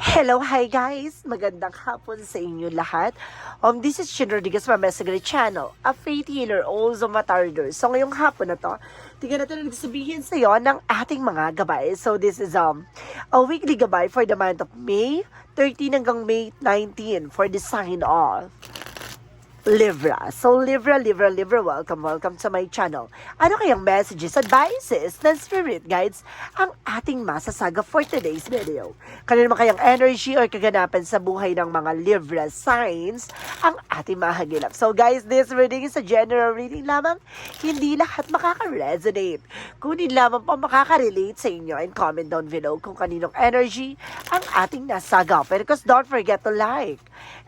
Hello, hi guys! Magandang hapon sa inyo lahat. Um, this is Chin Rodriguez from Mesagre Channel, a faith healer, also matarder. So ngayong hapon na to, tingnan natin ang nagsabihin sa iyo ng ating mga gabay. So this is um a weekly gabay for the month of May 13 hanggang May 19 for the sign of Libra. So, Libra, Libra, Libra, welcome, welcome to my channel. Ano kayang messages, advices, and spirit guides ang ating masasaga for today's video? Kanino naman kayang energy or kaganapan sa buhay ng mga Libra signs ang ating mahagilap? So, guys, this reading is a general reading lamang. Hindi lahat makaka-resonate. Kunin lamang po makaka-relate sa inyo and comment down below kung kaninong energy ang ating nasaga. Pero because don't forget to like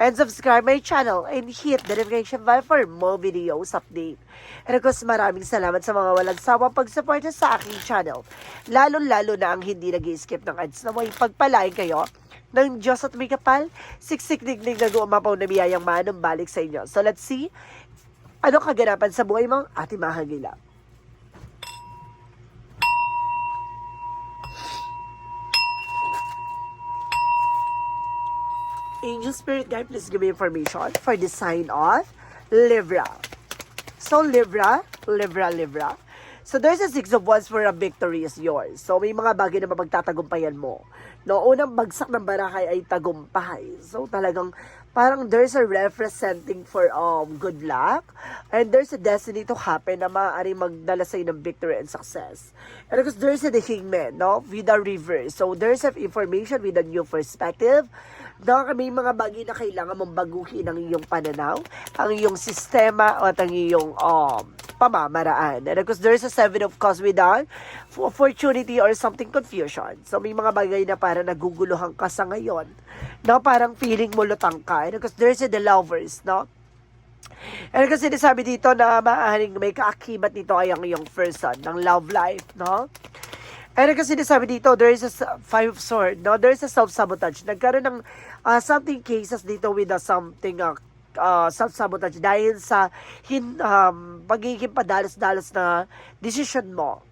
and subscribe my channel and hit the notification bell for more videos update. And of course, maraming salamat sa mga walang sawang pagsuporta sa aking channel. Lalo-lalo na ang hindi nag skip ng ads na may pagpalain kayo ng Diyos at may kapal, siksik dignig na gumapaw na biyayang manong balik sa inyo. So let's see, ano kaganapan sa buhay mong ating mahagila. Angel Spirit Guide, please give me information for the sign of Libra. So, Libra, Libra, Libra. So, there's a six of wands where a victory is yours. So, may mga bagay na mapagtatagumpayan mo. No, unang bagsak ng barahay ay tagumpay. So, talagang parang there's a representing for um good luck and there's a destiny to happen na maaaring magdala sa'yo ng victory and success. And because there's a the hangman, no? With a reverse. So, there's a information with a new perspective na may mga bagay na kailangan mong baguhin ang iyong pananaw, ang iyong sistema at ang iyong um, pamamaraan. And because there's a seven of cups with that, for opportunity or something confusion. So may mga bagay na parang naguguluhan ka sa ngayon. No, parang feeling mo lutang ka. And because there's a the lovers, no? And kasi sinasabi dito na maaaring may kaakibat nito ay ang iyong person ng love life, no? And kasi sinasabi dito, there is a five of sword, no? There is a self-sabotage. Nagkaroon ng uh, something cases dito with a something uh, uh, self-sabotage dahil sa hin, um, pagiging padalos-dalos na decision mo.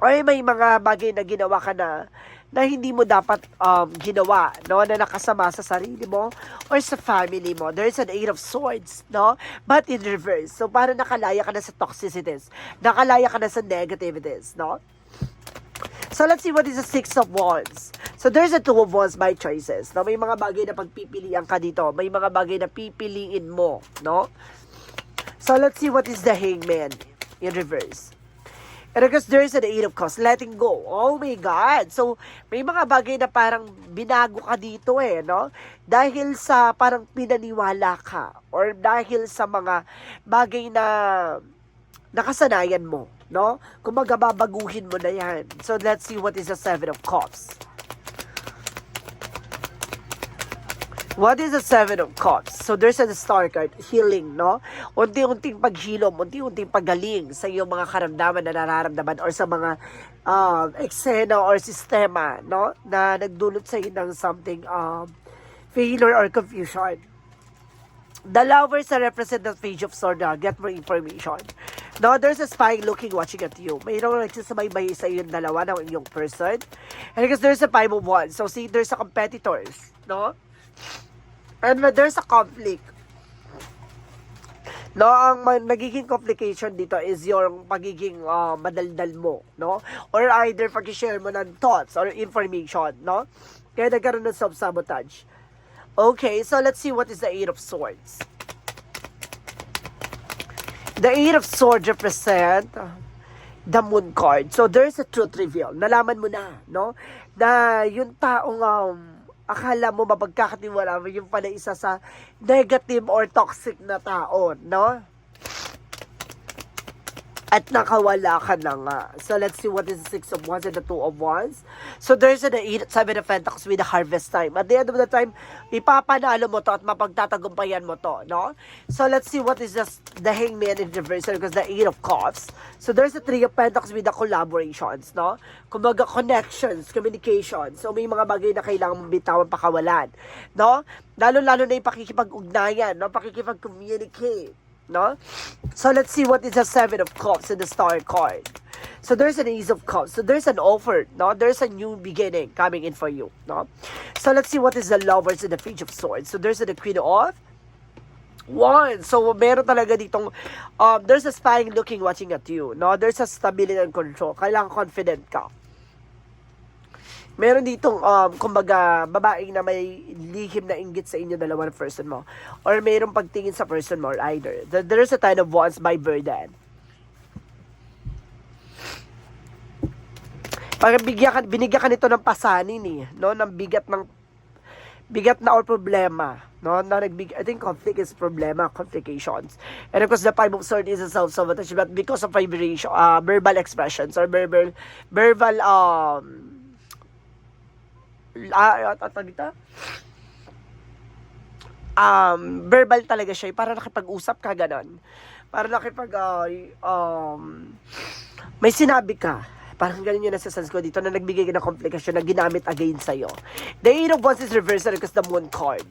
Or may mga bagay na ginawa ka na na hindi mo dapat um, ginawa, no? Na nakasama sa sarili mo or sa family mo. There is an eight of swords, no? But in reverse. So, para nakalaya ka na sa toxicities. Nakalaya ka na sa negativities, no? So, let's see what is the Six of Wands. So, there's a Two of Wands by choices. No? May mga bagay na pagpipilian ka dito. May mga bagay na pipiliin mo. No? So, let's see what is the Hangman in reverse. And because there's an Eight of Cups, letting go. Oh my God! So, may mga bagay na parang binago ka dito eh, no? Dahil sa parang pinaniwala ka. Or dahil sa mga bagay na nakasanayan mo, no? Kung babaguhin mo na yan. So, let's see what is the Seven of Cups. What is the Seven of Cups? So, there's a star card, healing, no? Unti-unting paghilom, unti-unting pagaling sa iyong mga karamdaman na nararamdaman or sa mga um, eksena or sistema, no? Na nagdulot sa iyo ng something um, failure or confusion. The lovers that represent the page of sword get more information. No, there's a spy looking, watching at you. Mayroong nagsasabaybay sa iyong dalawa ng iyong person. And because there's a five of wands. So, see, there's a competitors. No? And there's a conflict. No, ang nagiging complication dito is yung pagiging uh, madaldal mo, no? Or either pag-share mo ng thoughts or information, no? Kaya nagkaroon ng self-sabotage. Okay, so let's see what is the Eight of Swords. The Eight of Swords represent the Moon card. So there's a truth reveal. Nalaman mo na, no? Na yung taong um, akala mo mapagkakatiwala mo yung pala isa sa negative or toxic na tao, no? At nakawala ka na nga. So, let's see what is the Six of Wands and the Two of Wands. So, there's an eight, Seven of Pentacles with the harvest time. At the end of the time, ipapanalo mo to at mapagtatagumpayan mo to, no? So, let's see what is the, the Hangman in reverse because the Eight of Cups. So, there's a Three of Pentacles with the collaborations, no? Kumbaga, connections, communication. So, may mga bagay na kailangan mong bitawan pakawalan, no? Lalo-lalo na yung pakikipag-ugnayan, no? Pakikipag-communicate no? So let's see what is the Seven of Cups and the Star card. So there's an Ace of Cups. So there's an offer, no? There's a new beginning coming in for you, no? So let's see what is the lovers in the Page of Swords. So there's the Queen of One. So, meron talaga ditong, um, there's a spying looking, watching at you. No? There's a stability and control. Kailangan confident ka. Meron ditong, um, kumbaga, babaeng na may lihim na inggit sa inyo dalawa na person mo. Or mayroong pagtingin sa person mo or either. There- There's a time of wands by Burden. Parang bigyan ka, binigyan ka nito ng pasanin eh, no? Ng bigat ng bigat na or problema, no? Na nagbig I think conflict is problema, complications. And of course, the five of swords is a self-sabotage, but because of vibration, uh, verbal expressions or verbal, verbal, um, ah, at at dito? Um, verbal talaga siya, eh. para nakipag-usap ka ganon. Para nakipag, ah, um, may sinabi ka, parang ganun yung nasa sense ko dito na nagbigay ka ng komplikasyon na ginamit against sa'yo. The Eight of Wands is reversal because the Moon card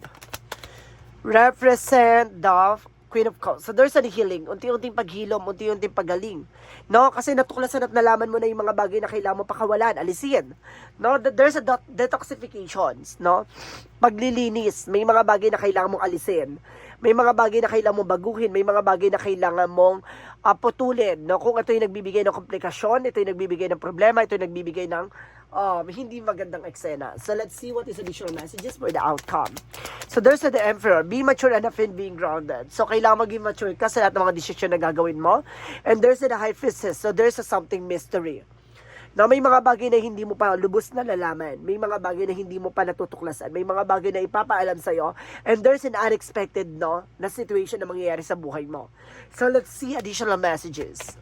represent the Queen of Cups. So there's a healing, unti-unting paghilom, unti-unting pagaling. No, kasi natuklasan at nalaman mo na yung mga bagay na kailangan mo pakawalan, alisin. No, Th- there's a detoxifications, no? Paglilinis, may mga bagay na kailangan mong alisin. May mga bagay na kailangan mong baguhin, may mga bagay na kailangan mong ah, putulin, no? Kung ito yung nagbibigay ng komplikasyon, ito yung nagbibigay ng problema, ito yung nagbibigay ng um, hindi magandang eksena. So let's see what is additional messages for the outcome. So there's the Emperor. Be mature enough in being grounded. So kailangan maging mature ka sa lahat ng mga desisyon na gagawin mo. And there's the High Priestess. So there's a something mystery. Na may mga bagay na hindi mo pa lubos na lalaman. May mga bagay na hindi mo pa natutuklasan. May mga bagay na ipapaalam sa'yo. And there's an unexpected, no, na situation na mangyayari sa buhay mo. So let's see additional messages.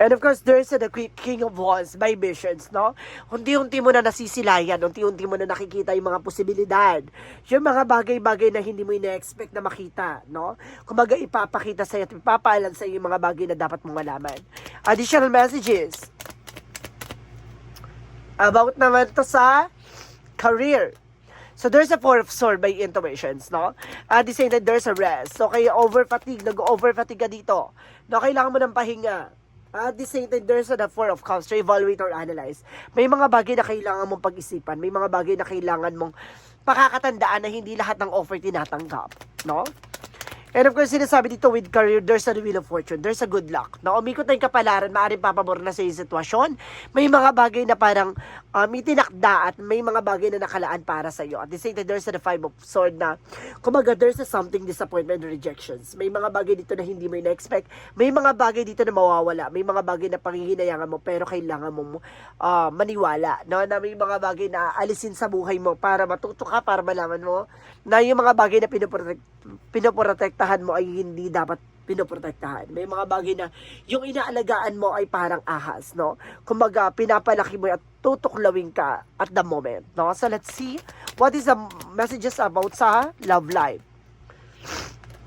And of course, there's the King of Wands by visions, no? Unti-unti mo na nasisilayan, unti-unti mo na nakikita yung mga posibilidad. Yung mga bagay-bagay na hindi mo ina-expect na makita, no? Kumaga ipapakita sa'yo at ipapaalam sa'yo yung mga bagay na dapat mong malaman. Additional messages. About naman to sa career. So there's a four of sword by intuitions, no? At the same time, there's a rest. So kaya over fatigue, nag-over fatigue ka dito. No, kailangan mo ng pahinga. At the same time, there's a four of cups to evaluate or analyze. May mga bagay na kailangan mong pag-isipan. May mga bagay na kailangan mong pakakatandaan na hindi lahat ng offer tinatanggap. No? And of course, sinasabi dito with career, there's a wheel of fortune. There's a good luck. Na umikot na yung kapalaran, maaaring papabor na sa yung sitwasyon. May mga bagay na parang um, itinakda at may mga bagay na nakalaan para sa iyo. At the same time, there's a five of sword na, kumaga, there's a something disappointment and rejections. May mga bagay dito na hindi mo na-expect. May mga bagay dito na mawawala. May mga bagay na pangihinayangan mo pero kailangan mo uh, maniwala. No? Na may mga bagay na alisin sa buhay mo para matuto ka, para malaman mo na yung mga bagay na pinoprotect, pinoprotektahan mo ay hindi dapat pinoprotektahan. May mga bagay na yung inaalagaan mo ay parang ahas, no? Kumaga, pinapalaki mo at tutuklawin ka at the moment, no? So let's see what is the messages about sa love life.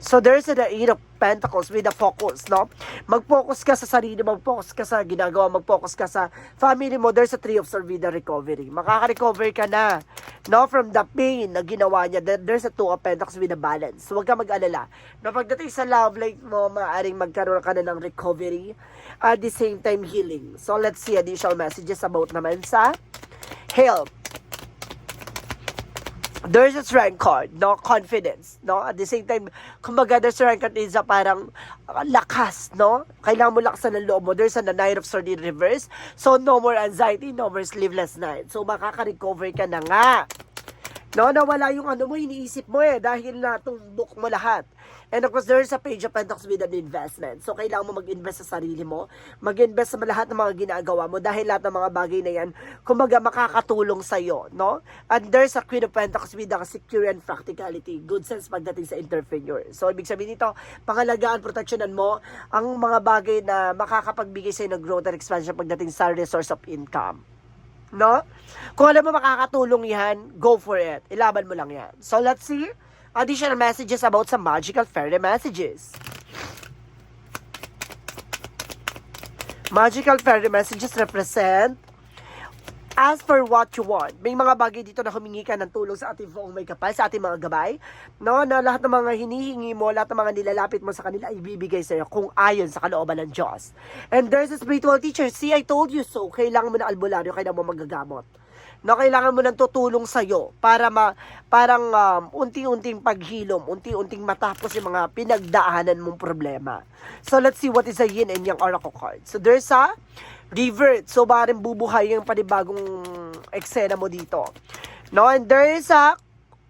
So there's the Eight of Pentacles with the focus, no? Mag-focus ka sa sarili, mag-focus ka sa ginagawa, mag-focus ka sa family mo. There's a Three of Swords with the recovery. Makaka-recover ka na, no? From the pain na ginawa niya. There- There's a Two of Pentacles with the balance. Huwag ka mag-alala. No, pagdating sa love life mo, maaaring magkaroon ka na ng recovery. At the same time, healing. So let's see additional messages about naman sa health there's a strength card, no? Confidence, no? At the same time, kumbaga, the strength card is a parang uh, lakas, no? Kailangan mo lakasan ng loob mo. There's a Nine of Swords in reverse. So, no more anxiety, no more sleepless night. So, makaka-recover ka na nga. No, nawala yung ano mo, iniisip mo eh, dahil natumbok mo lahat. And of course, there's a page of Pentacles with an investment. So, kailangan mo mag-invest sa sarili mo, mag-invest sa lahat ng mga ginagawa mo, dahil lahat ng mga bagay na yan, kumbaga, makakatulong sa'yo, no? And there's a Queen of Pentacles with a security and practicality, good sense pagdating sa entrepreneur. So, ibig sabihin nito, pangalagaan, proteksyonan mo ang mga bagay na makakapagbigay sa'yo ng growth and expansion pagdating sa resource of income. No? Kung alam mo makakatulong yan, go for it. Ilaban mo lang yan. So, let's see additional messages about some magical fairy messages. Magical fairy messages represent Ask for what you want. May mga bagay dito na humingi ka ng tulong sa ating buong may kapal, sa ating mga gabay. No, na lahat ng mga hinihingi mo, lahat ng mga nilalapit mo sa kanila, ibibigay sa iyo kung ayon sa kalooban ng Diyos. And there's a spiritual teacher, see, I told you so. Kailangan mo ng albularyo, kailangan mo magagamot. No, kailangan mo ng tutulong sa iyo para ma, parang um, unti-unting paghilom, unti-unting matapos yung mga pinagdaanan mong problema. So let's see what is a yin and yang oracle card. So there's a revert. So maaaring bubuhay yung panibagong eksena mo dito. No, and there is a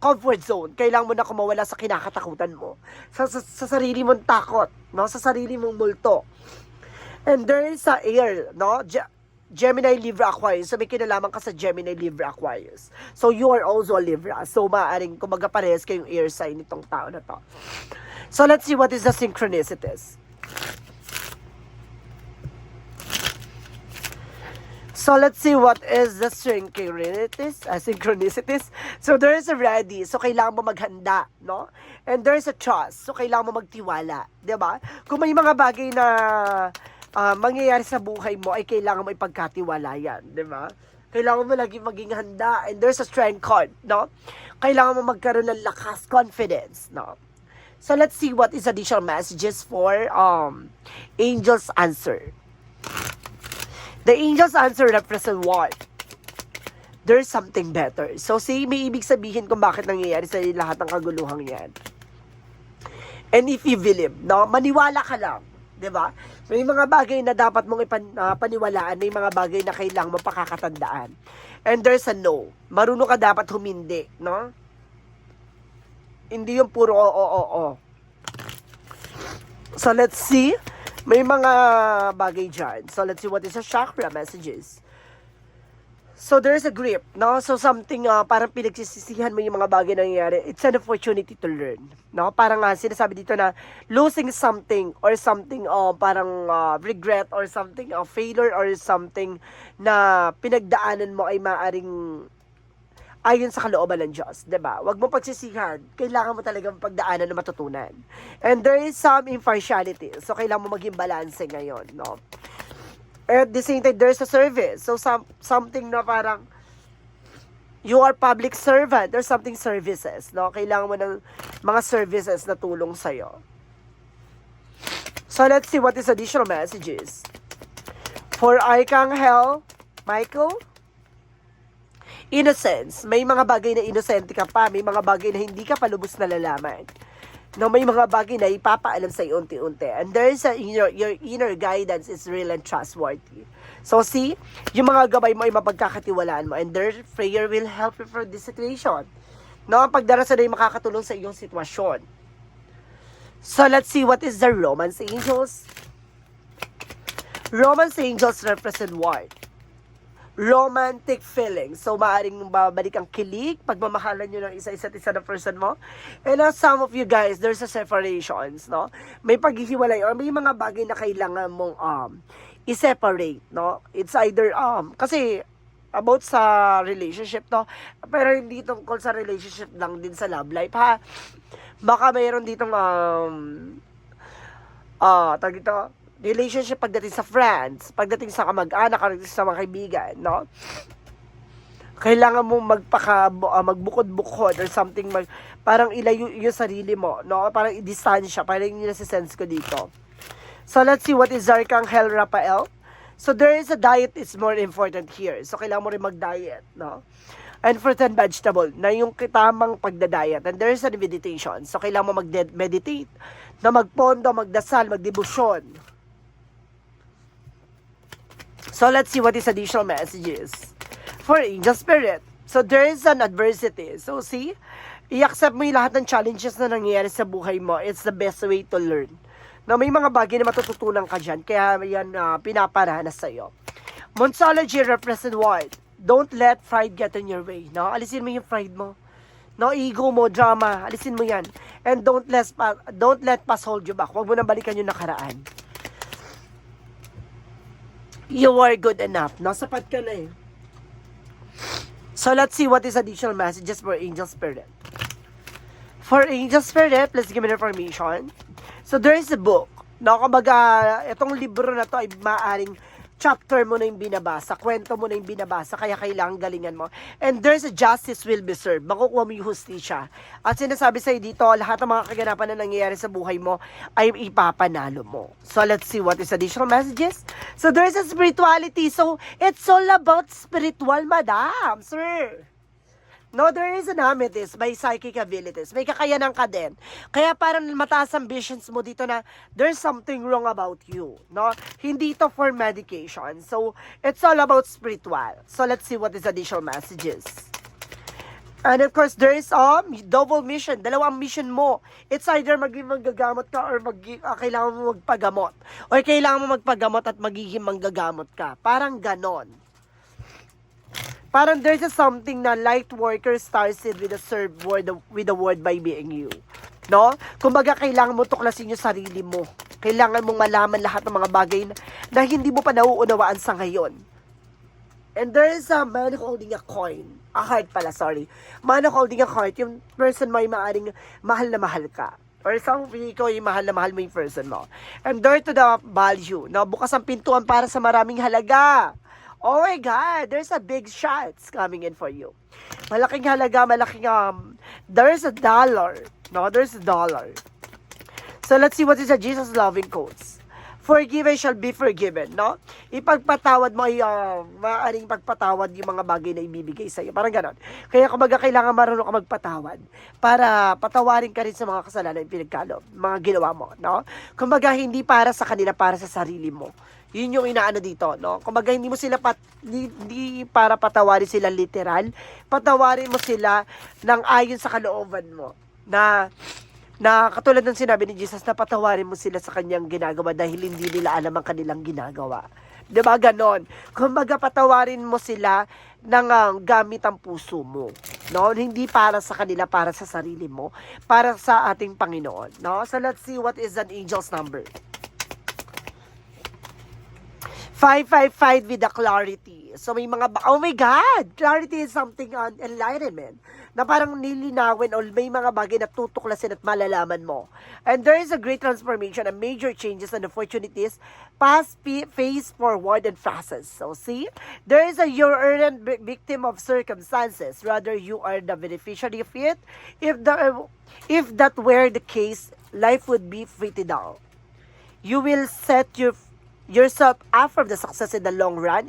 comfort zone. Kailangan mo na kumawala sa kinakatakutan mo. Sa, sa, sa sarili mong takot, no? Sa sarili mong multo. And there is a air, no? Ge- Gemini, Libra, Aquarius. So, may kinalaman ka sa Gemini, Libra, Aquarius. So, you are also a Libra. So, maaaring kumaga parehas kayong air sign nitong tao na to. So, let's see what is the synchronicities. So let's see what is the synchronicities, uh, synchronicities. So there is a ready, so kailangan mo maghanda, no? And there is a trust, so kailangan mo magtiwala, 'di ba? Kung may mga bagay na ah, mangyayari sa buhay mo ay kailangan mo ipagkatiwala yan, 'di ba? Kailangan mo lagi maging handa and there's a strength card, no? Kailangan mo magkaroon ng lakas, confidence, no? So let's see what is additional messages for um angels answer. The angel's answer represent what? There's something better. So, see, may ibig sabihin kung bakit nangyayari sa lahat ng kaguluhang yan. And if you believe, no, maniwala ka lang. 'di ba? May mga bagay na dapat mong ipan, paniwalaan, may mga bagay na kailangan mo pakakatandaan. And there's a no. Marunong ka dapat humindi, no? Hindi yung puro oo, oo, oo. So, let's see. May mga bagay dyan. So, let's see what is the chakra messages. So, there's a grip, no? So, something, uh, parang pinagsisisihan mo yung mga bagay na nangyayari. It's an opportunity to learn, no? Parang nga, sinasabi dito na losing something or something, uh, parang uh, regret or something, uh, failure or something na pinagdaanan mo ay maaring ayon sa kalooban ng Diyos, 'di ba? Huwag mo pagsisihan. Kailangan mo talagang pagdaanan na matutunan. And there is some impartiality. So kailangan mo maging balance ngayon, no? At the same time, there's a service. So some something na parang you are public servant. There's something services, no? Kailangan mo ng mga services na tulong sa'yo. So let's see what is additional messages. For Archangel Michael, innocence. May mga bagay na inosente ka pa, may mga bagay na hindi ka pa lubos nalalaman. No, may mga bagay na ipapaalam sa iyo unti-unti. And there is a inner, your inner guidance is real and trustworthy. So see, yung mga gabay mo ay mapagkakatiwalaan mo and their prayer will help you for this situation. No, ang pagdarasal ay makakatulong sa iyong sitwasyon. So let's see what is the romance angels. Romance angels represent what? Romantic feelings. So, maaaring babalik ang kilig, pagmamahalan nyo ng isa-isa't isa na person mo. And now, some of you guys, there's a separations, no? May paghihiwalay or may mga bagay na kailangan mong um, i-separate, no? It's either, um, kasi about sa relationship, no? Pero hindi tungkol sa relationship lang din sa love life, ha? Baka mayroon ditong, um, ah, tag ito, relationship pagdating sa friends, pagdating sa kamag-anak, pagdating sa mga kaibigan, no? Kailangan mo magpaka uh, magbukod-bukod or something mag parang ilayo yung sarili mo, no? Parang i-distansya, parang yun yung sense ko dito. So let's see what is Archangel Raphael. So there is a diet is more important here. So kailangan mo rin mag-diet, no? And fruit and vegetable, na yung kitamang pagda-diet. And there is a meditation. So kailangan mo mag-meditate, na magpondo, magdasal, magdebosyon. So let's see what is additional messages for angel spirit. So there is an adversity. So see, i-accept mo yung lahat ng challenges na nangyayari sa buhay mo. It's the best way to learn. Na may mga bagay na matututunan ka dyan. Kaya yan uh, pinaparanas sa'yo. Monsology represent what? Don't let pride get in your way. No? Alisin mo yung pride mo. No, ego mo, drama, alisin mo yan. And don't let, don't let past hold you back. Huwag mo nang balikan yung nakaraan you are good enough. No, sapat ka na eh. So let's see what is additional messages for angel spirit. For angel spirit, let's give me information. So there is a book. No, kumbaga, itong libro na to ay maaring chapter mo na yung binabasa, kwento mo na yung binabasa, kaya kailangan galingan mo. And there's a justice will be served. Makukuha mo yung hustisya. At sinasabi sa'yo dito, lahat ng mga kaganapan na nangyayari sa buhay mo ay ipapanalo mo. So let's see what is additional messages. So there's a spirituality. So it's all about spiritual, madam, sir. No, there is an amethyst, may psychic abilities. May kakayanan ka din. Kaya parang mataas ang visions mo dito na there's something wrong about you. No? Hindi to for medication. So, it's all about spiritual. So, let's see what is additional messages. And of course, there is um, double mission. Dalawang mission mo. It's either maging manggagamot ka or mag, ah, kailangan mo magpagamot. Or kailangan mo magpagamot at magiging manggagamot ka. Parang ganon parang there's a something na light worker started with a serve word with the word by being you. No? Kumbaga, kailangan mo tuklasin yung sarili mo. Kailangan mong malaman lahat ng mga bagay na, na hindi mo pa nauunawaan sa ngayon. And there is a man holding a coin. A heart pala, sorry. Man holding a heart, yung person mo ay maaring mahal na mahal ka. Or isang ko yung mahal na mahal mo yung person mo. And there to the value. Na bukas ang pintuan para sa maraming halaga. Oh my God, there's a big shots coming in for you. Malaking halaga, malaking, um, there's a dollar. No, there's a dollar. So let's see what is the Jesus loving quotes. Forgiven shall be forgiven, no? Ipagpatawad mo uh, maaaring pagpatawad yung mga bagay na ibibigay sa iyo. Parang ganon. Kaya kumbaga kailangan marunong ka magpatawad para patawarin ka rin sa mga kasalanan pinagkalo, mga ginawa mo, no? Kumbaga hindi para sa kanila, para sa sarili mo. Yun yung inaano dito, no? Kumbaga hindi mo sila pat, hindi, para patawarin sila literal, patawarin mo sila ng ayon sa kalooban mo. Na na katulad ng sinabi ni Jesus na patawarin mo sila sa kanyang ginagawa dahil hindi nila alam ang kanilang ginagawa. 'Di ba ganon? Kumbaga patawarin mo sila ng uh, gamit ang puso mo. No? Hindi para sa kanila, para sa sarili mo, para sa ating Panginoon. No? So let's see what is an angel's number. 555 with the clarity. So may mga, oh my God! Clarity is something on enlightenment. Na parang nilinawin o may mga bagay na tutuklasin at malalaman mo. And there is a great transformation and major changes and opportunities past, p- face, forward, and process. So see, there is a you aren't vi- victim of circumstances. Rather, you are the beneficiary of it. If, the, if that were the case, life would be pretty dull. You will set your yourself up for the success in the long run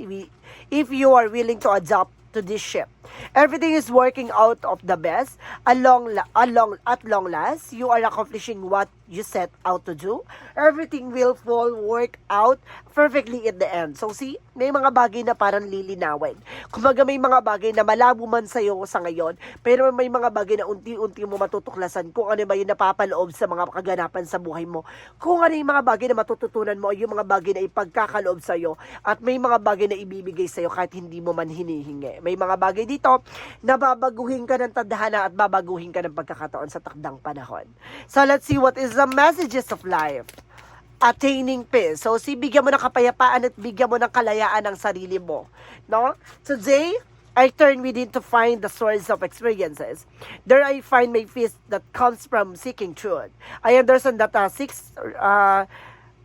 if- you are willing to adapt to this ship. Everything is working out of the best. Along, along, at long last, you are accomplishing what you set out to do. Everything will fall work out perfectly in the end. So see, may mga bagay na parang lilinawin. Kumbaga may mga bagay na malabo man sa'yo sa ngayon, pero may mga bagay na unti-unti mo matutuklasan kung ano ba yung napapaloob sa mga kaganapan sa buhay mo. Kung ano yung mga bagay na matututunan mo, yung mga bagay na ipagkakaloob sa'yo, at may mga bagay na ibibigay sa'yo kahit hindi mo man hinihingi. May mga bagay dito na babaguhin ka ng tadhana at babaguhin ka ng pagkakataon sa takdang panahon. So let's see what is the messages of life attaining peace. So, si bigyan mo ng kapayapaan at bigyan mo ng kalayaan ng sarili mo. No? Today, I turn within to find the source of experiences. There I find my peace that comes from seeking truth. I understand that uh, six, uh,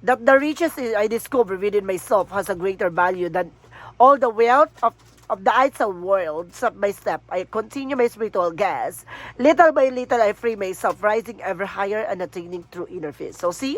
that the riches I discover within myself has a greater value than all the wealth of of the outside world, step by step, I continue my spiritual gas. Little by little, I free myself, rising ever higher and attaining true inner peace. So, see,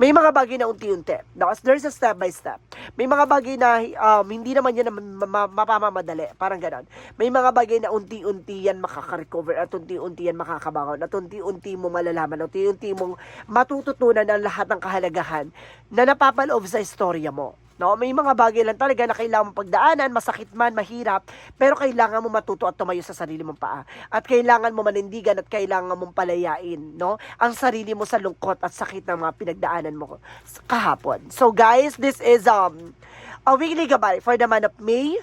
may mga bagay na unti-unti. Now, there's a step by step. May mga bagay na um, hindi naman yan mapamamadali. Parang ganon. May mga bagay na unti-unti yan makaka-recover at unti-unti yan makakabangon at unti-unti mo malalaman, unti-unti mong matututunan ang lahat ng kahalagahan na napapaloob sa istorya mo. No, may mga bagay lang talaga na kailangan mong pagdaanan, masakit man, mahirap, pero kailangan mo matuto at tumayo sa sarili mong paa. At kailangan mo manindigan at kailangan mong palayain, no? Ang sarili mo sa lungkot at sakit ng mga pinagdaanan mo kahapon. So guys, this is um a weekly gabay for the month of May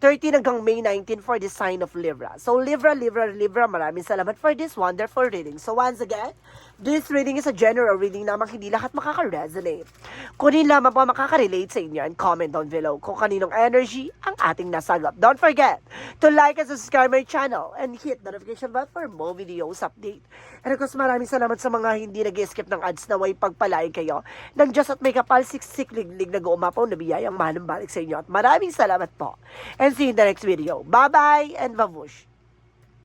13 hanggang May 19 for the sign of Libra. So Libra, Libra, Libra, maraming salamat for this wonderful reading. So once again, This reading is a general reading namang hindi lahat makaka-resonate. Kunin lamang po makaka-relate sa inyo and comment down below kung kaninong energy ang ating nasagap. Don't forget to like and subscribe my channel and hit notification bell for more videos update. And of course, maraming salamat sa mga hindi nag-skip ng ads na way pagpalain kayo ng Diyos at may kapal siksik liglig na guumapaw na biyayang manang balik sa inyo. At maraming salamat po. And see you in the next video. Bye-bye and babush!